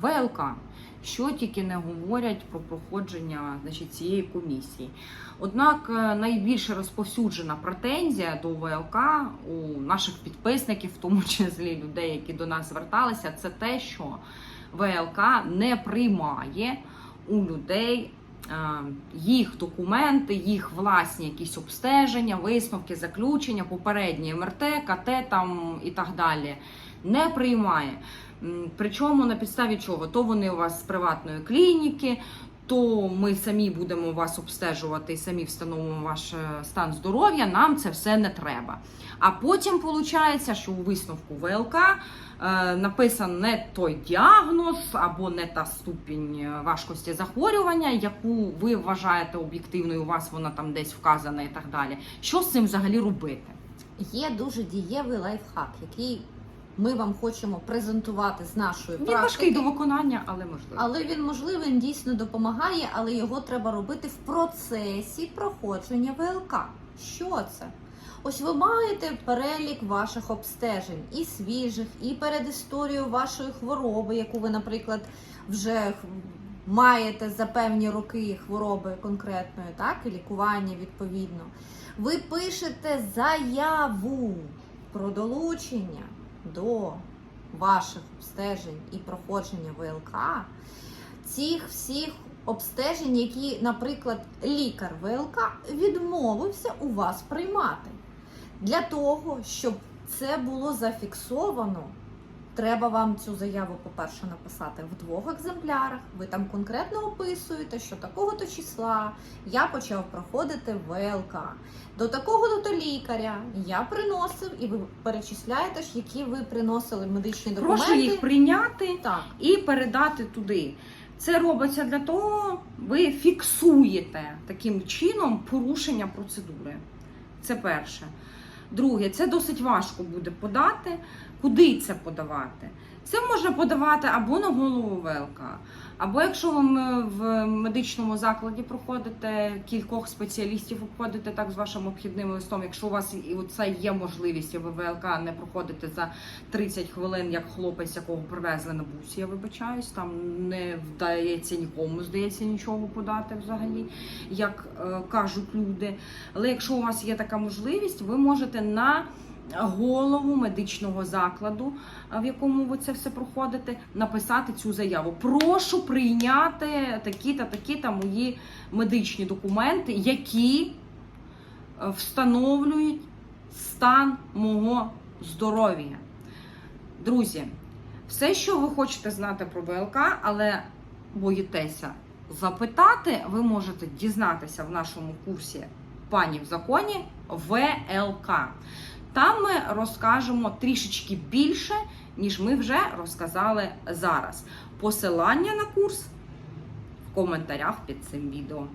ВЛК. Що тільки не говорять про проходження значить, цієї комісії. Однак найбільше найбільш розповсюджена претензія до ВЛК у наших підписників, в тому числі людей, які до нас зверталися, це те, що ВЛК не приймає у людей е, їх документи, їх власні якісь обстеження, висновки, заключення, попередні МРТ, КТ там і так далі. Не приймає. Причому на підставі чого? То вони у вас з приватної клініки, то ми самі будемо вас обстежувати і самі встановимо ваш е, стан здоров'я. Нам це все не треба. А потім виходить, що у висновку ВЛК е, написан не той діагноз або не та ступінь е, важкості захворювання, яку ви вважаєте об'єктивною, у вас вона там десь вказана і так далі. Що з цим взагалі робити? Є дуже дієвий лайфхак, який ми вам хочемо презентувати з нашої Він практики. важкий до виконання, але можливо. Але він можливо він дійсно допомагає, але його треба робити в процесі проходження ВЛК. Що це? Ось ви маєте перелік ваших обстежень і свіжих, і перед історією вашої хвороби, яку ви, наприклад, вже маєте за певні роки хвороби конкретної, так, і лікування відповідно. Ви пишете заяву про долучення до ваших обстежень і проходження ВЛК цих всіх обстежень, які, наприклад, лікар ВЛК відмовився у вас приймати. Для того, щоб це було зафіксовано, треба вам цю заяву, по-перше, написати в двох екземплярах. Ви там конкретно описуєте, що такого-то числа я почав проходити ВЛК. До такого-то лікаря я приносив, і ви перечисляєте які ви приносили медичні документи. Прошу їх прийняти Так. і передати туди. Це робиться для того, ви фіксуєте таким чином порушення процедури. Це перше. Друге, це досить важко буде подати. Куди це подавати? Це можна подавати або на голову ВЛК, або якщо ви в медичному закладі проходите кількох спеціалістів, обходите так з вашим обхідним листом. Якщо у вас і це є можливість, і ви ВЛК не проходите за 30 хвилин, як хлопець, якого привезли на бусі, я вибачаюсь, там не вдається нікому, здається, нічого подати взагалі, як е, кажуть люди. Але якщо у вас є така можливість, ви можете на голову медичного закладу, в якому ви це все проходите, написати цю заяву. Прошу прийняти такі та такі та мої медичні документи, які е, встановлюють стан мого здоров'я. Друзі, все, що ви хочете знати про ВЛК, але боїтеся запитати, ви можете дізнатися в нашому курсі пані в законі ВЛК. Там ми розкажемо трішечки більше, ніж ми вже розказали зараз. Посилання на курс в коментарях під цим відео.